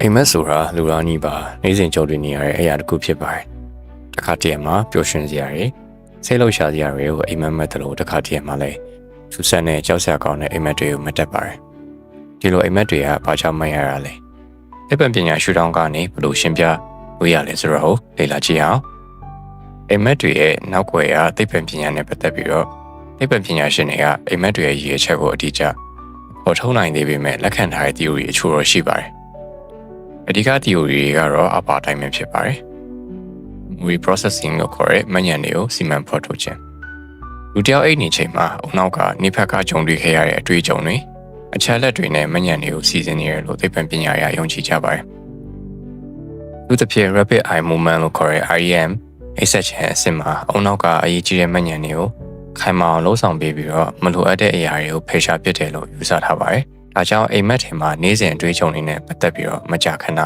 အိမ်မက်ဆိုတာလူသားကြီးပါနေစဉ်ကြုံတွေ့နေရတဲ့အရာတစ်ခုဖြစ်ပါတယ်တစ်ခါတည်းမှာပျော်ရွှင်စရာတွေစိတ်လှုပ်ရှားစရာတွေကိုအိမ်မက်မဲ့တယ်လို့တစ်ခါတည်းမှာလည်းထူးဆန်းတဲ့ကြောက်စရာကောင်းတဲ့အိမ်မက်တွေကိုမတက်ပါတယ်ဒီလိုအိမ်မက်တွေကဘာကြောင့်မရရလဲအပံပညာရှုထောင့်ကနေဘယ်လိုရှင်းပြလို့ရလဲဆိုတော့လေ့လာကြည့်အောင်အိမ်မက်တွေရဲ့နောက်ွယ်ရာသိပ္ပံပညာနဲ့ပတ်သက်ပြီးတော့သိပ္ပံပညာရှင်တွေကအိမ်မက်တွေရဲ့ရည်ရွယ်ချက်ကိုအတိအကျ ပေါ်ထုတ်နိုင်သေးပေမဲ့လက်ခံထားတဲ့ theory အချို့တော့ရှိပါတယ်အဓိက theory တွေကတော့အပါတိုင်းပဲဖြစ်ပါတယ်။ reprocessing လို့ခေါ်တဲ့မညံတွေကိုစီမံဖော်ထုတ်ခြင်းလူတယောက်အိတ်နေချိန်မှာအုံနောက်ကနေဖက်ကကြုံတွေ့ခဲ့ရတဲ့အတွေ့အကြုံတွေအချက်လက်တွေနဲ့မညံတွေကိုစီစဉ်နေရလို့သိပ္ပံပညာရယုံကြည်ကြပါတယ်။လူတစ်ဖြစ် rapid eye movement လို့ခေါ်တဲ့ REM အိတ်ဆက်ခြင်းအဆင့်မှာအုံနောက်ကအရေးကြီးတဲ့မညံတွေကို ခိုင်မာအောင်လှုပ်ဆောင်ပေးပြီးတော့မလိုအပ်တဲ့အရာတွေကိုဖယ်ရှားပစ်တယ်လို့ယူဆထားပါတယ်။ဒါကြောင့်အိမ်မက်ထင်မှာနေ့စဉ်အတွေ့အကြုံတွေနဲ့ပတ်သက်ပြီးတော့မကြာခဏ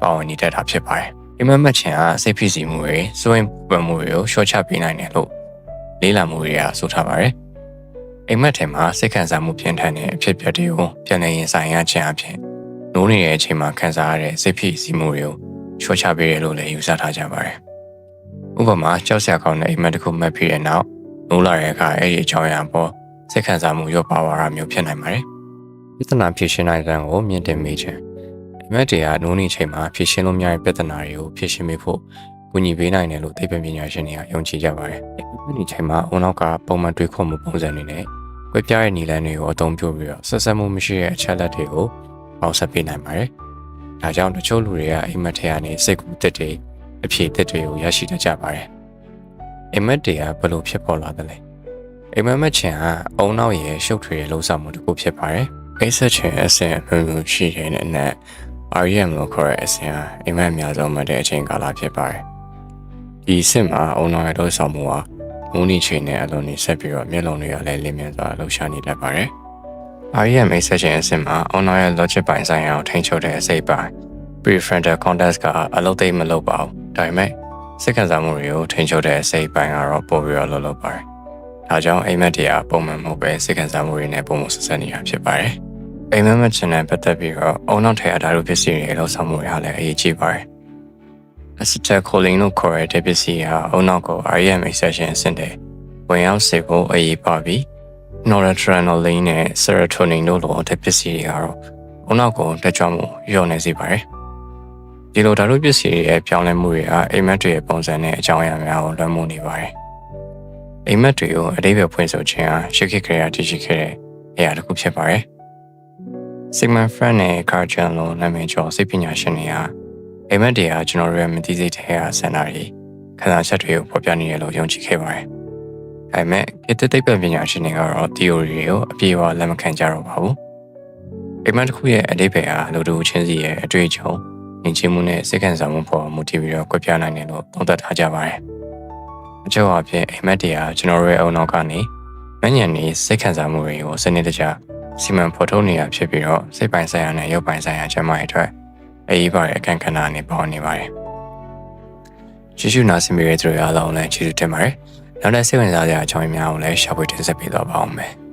ပါဝင်နေတတ်တာဖြစ်ပါတယ်။အိမ်မက်မက်ချင်ကစိတ်ဖိစီးမှုတွေစွန့်ပန်မှုတွေကိုရှော့ချပေးနိုင်တယ်လို့လေးလာမှုတွေကဆိုထားပါတယ်။အိမ်မက်ထင်မှာစိတ်ခံစားမှုပြင်းထန်တဲ့အဖြစ်အပျက်တွေကိုပြန်လည်ရင်ဆိုင်ရခြင်းအပြင်နိုးနေတဲ့အချိန်မှာခံစားရတဲ့စိတ်ဖိစီးမှုတွေကိုရှော့ချပေးတယ်လို့လည်းယူဆထားကြပါတယ်။ဥပမာကြောက်စရာကောင်းတဲ့အိမ်မက်တစ်ခုမှတ်ပြီးတဲ့နောက် နိုးလာတဲ့အခါအဲ့ဒီအကြောင်းအရာပေါ်စိတ်ခံစားမှုရော့ပါဝါတာမျိုးဖြစ်နိုင်ပါတယ်။ပြဿနာဖြေရှင်းနိုင်တဲ့ကိုမြင့်တင်မိခြင်းအိမ်မက်တွေကနိုးနေချိန်မှာဖြေရှင်းလို့မရတဲ့ပြဿနာတွေကိုဖြေရှင်းပေးဖို့ကူညီပေးနိုင်တယ်လို့သိပ္ပံပညာရှင်တွေကယုံကြည်ကြပါတယ်။အဲ့ဒီချိန်မှာအုံနောက်ကပုံမှန်တွေးခေါ်မှုပုံစံတွေနဲ့ကွဲပြားတဲ့နည်းလမ်းတွေကိုအသုံးပြုပြီးတော့ဆက်ဆက်မှုမရှိတဲ့အချက်လက်တွေကိုပေါင်းစပ်ပေးနိုင်ပါတယ်။ဒါကြောင့်တချို့လူတွေကအိမ်မက်ထဲကနေစိတ်ကူးတက်တွေအဖြေတက်တွေကိုရရှိတတ်ကြပါတယ်။ အိမ်မက်တွေကဘယ်လိုဖြစ်ပေါ်လာသလဲ။အိမ်မက်မက်ချင်ကအုံနောက်ရဲ့ရှုပ်ထွေးတဲ့လှုပ်ဆောင်မှုတစ်ခုဖြစ်ပါတယ်။အိတ်ဆက်ချင်အဆင့်အမျိုးမျိုးရှိတဲ့နဲ့ REM လို့ခေါ်တဲ့အဆင့်ဟာအိမ်မက်အများဆုံးမှတ်တဲ့အချိန်ကာလဖြစ်ပါတယ်။ဒီအဆင့်မှာအုံနောက်ရဲ့လှုပ်ဆောင်မှုဟာမူးနီချိန်နဲ့အလုံးနေဆက်ပြီးတော့မျက်လုံးတွေကလည်းလင်းမြန်စွာလှုပ်ရှားနေတတ်ပါတယ်။ REM အိတ်ဆက်ချင်အဆင့်မှာအုံနောက်ရဲ့ logic ပိုင်းဆိုင်ရာကိုထိန်းချုပ်တဲ့အစိတ်ပိုင်း prefrontal cortex ကအလုပ်သိမ်းမလုပ်ပါဘူး။ဒါပေမဲ့ စိတ်ခံစားမှုတွေကိုထိန်းချုပ်တဲ့အစိတ်ပိုင်းကတော့ပိုပြီးတော့လှုပ်လှုပ်ပါတယ်။ဒါကြောင့်အိမ်မက်တွေကပုံမှန်မဟုတ်ပဲစိတ်ခံစားမှုတွေနဲ့ပုံမှန်ဆက်ဆက်နေတာဖြစ်ပါတယ်။အိမ်မက်မချင်တဲ့ပတ်သက်ပြီးတော့အုံနောက်ထဲအဓာတ်ပစ္စည်းတွေလှုပ်ဆောင်မှုတွေဟာလည်းအရေးကြီးပါတယ်။ acetylcholine လို့ခေါ်တဲ့ပစ္စည်းဟာအုံနောက်ကို REM excitation အဆင့်တဲ့ဝင်ရောက်စေဖို့အရေးပါပြီး noradrenaline နဲ့ serotonin တို့လိုတဲ့ပစ္စည်းတွေကတော့အုံနောက်ကိုတက်ကြွမှုလျော့နေစေပါတယ်။ ဒီလိုဓာတ်ပစ္စည်းတွေရဲ့ပြောင်းလဲမှုတွေကအိမ်မက်တွေရဲ့ပုံစံနဲ့အကြောင်းအရာများကိုလွှမ်းမိုးနေပါတယ်။အိမ်မက်တွေကိုအတိပ္ပယ်ဖွင့်ဆိုခြင်းဟာရှေ့ခေတ်ကလေးကတည်ရှိခဲ့တဲ့အရာတစ်ခုဖြစ်ပါတယ်။ Sigmund Freud နဲ့ Carl Jung လိုနာမည်ကျော်စိတ်ပညာရှင်တွေဟာအိမ်မက်တွေကကျွန်တော်တို့ရဲ့မသိစိတ်ထဲကဆန္ဒတွေခံစားချက်တွေကိုဖော်ပြနေရလို့ယုံကြည်ခဲ့ပါတယ်။ဒါပေမဲ့ခေတ်သစ်သိပ္ပံပညာရှင်တွေကတော့ theory တွေကိုအပြည့်အဝလက်မခံကြတော့ပါဘူး။အိမ်မက်တစ်ခုရဲ့အတိပ္ပယ်ဟာလူတို့ချင်းစီရဲ့အတွေ့အကြုံ ဉာဏ်ချင်းမှုနဲ့စိတ်ခံစားမှုပေါ်မူတည်ပြီးတော့ကွဲပြားနိုင်တယ်လို့သုံးသပ်ထားကြပါတယ်။အကျိုးအဖြစ်အိမ်မက်တွေကကျွန်တော်တို့ရဲ့အုံနောက်ကနေမဉဏ်နေစိတ်ခံစားမှုတွေကိုစနစ်တကျစီမံဖော်ထုတ်နေတာဖြစ်ပြီးတော့စိတ်ပိုင်ဆိုင်ရာနဲ့ရုပ်ပိုင်ဆိုင်ရာကျန်းမာရေးအတွက်အရေးပါတဲ့အခန့်ကဏ္ဍအနေပေါ်နေပါတယ်။ကျေးဇူးနာဆင်ပေးတဲ့သူတွေအားလုံးလည်းကျေးဇူးတင်ပါတယ်။နောက်ထပ်စိတ်ဝင်စားစရာအကြောင်းများကိုလည်းရှာဖွေတင်ဆက်ပေးတော့ပါအောင်မယ်။